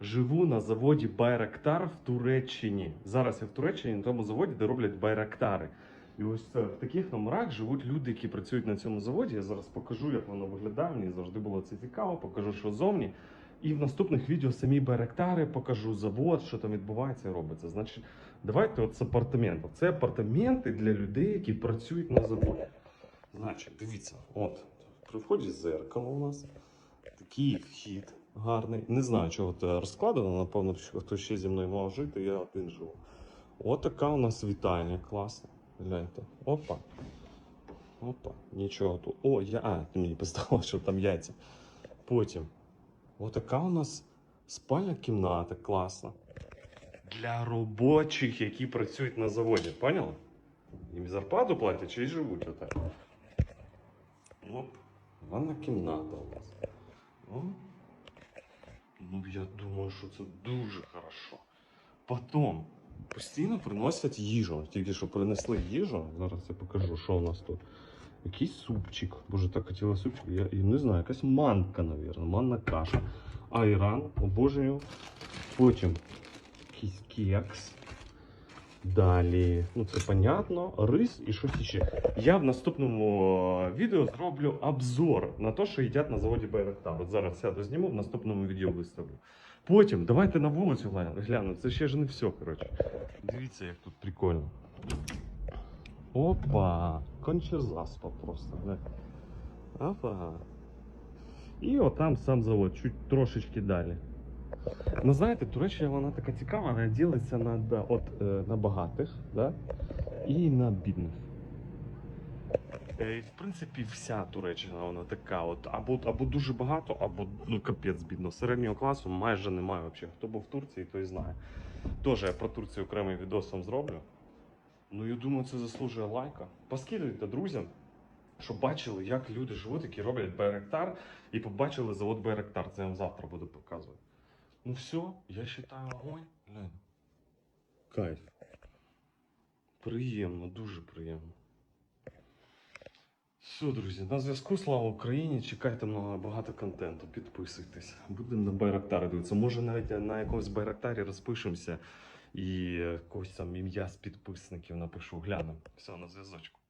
Живу на заводі Байрактар в Туреччині. Зараз я в Туреччині на тому заводі, де роблять байрактари. І ось це, в таких номерах живуть люди, які працюють на цьому заводі. Я зараз покажу, як воно виглядає. Мені завжди було це цікаво, покажу, що зовні. І в наступних відео самі байрактари покажу завод, що там відбувається і робиться. Значить, давайте от з апартаментів. Це апартаменти для людей, які працюють на заводі. Значить, дивіться, от при вході зеркало у нас такий вхід гарний. Не знаю, чого це розкладено. Напевно, хтось ще зі мною мав жити, я один живу. От така у нас вітальня класна. Гляньте. Опа. Опа. Нічого тут. О, я. А, ти мені поставила, що там яйця. Потім. Отака у нас спальня кімната класна. Для робочих, які працюють на заводі. Поняли? Їм зарплату платять чи живуть отак. Оп. Ванна кімната у нас. О. Ну, я думаю, що це дуже хорошо. Потім постійно приносять їжу. Тільки що принесли їжу. Зараз я покажу, що у нас тут. Якийсь супчик. Боже, так хотіла супчик. Я і не знаю, якась манка, мабуть. Манна каша. Айран, обожнюю. Потім якийсь кекс. Далі, ну це понятно, рис і щось ще. Я в наступному е, відео зроблю обзор на те, що їдять на заводі Байрактар. От зараз сяду зніму, в наступному відео виставлю. Потім давайте на вулицю гля- гляну. Це ще ж не все, коротше. Дивіться, як тут прикольно. Опа! Кончезаспа просто. Да. Опа. І отам сам завод, чуть трошечки далі. Ну, знаєте, Туреччина вона така цікава, вона ділиться на, от, е, на багатих да, і на бідних. Е, в принципі, вся Туреччина вона така. От, або, або дуже багато, або ну, капець бідно. Середнього класу майже немає взагалі. Хто був в Турції, той знає. Теж я про Турцію окремий відос вам зроблю. Ну, я думаю, це заслужує лайка. Поскидуйте друзям, щоб бачили, як люди живуть, які роблять Байрактар, і побачили завод Байрактар. Це я вам завтра буду показувати. Ну все, я вважаю огонь. Глянь. Кайф. Приємно, дуже приємно. Все, друзі, на зв'язку. Слава Україні! Чекайте много багато контенту. Підписуйтесь. Будемо на Байрактари дивитися. Може навіть на якомусь Байрактарі розпишемося і е, якось там ім'я з підписників напишу. Глянемо. Все, на зв'язочку.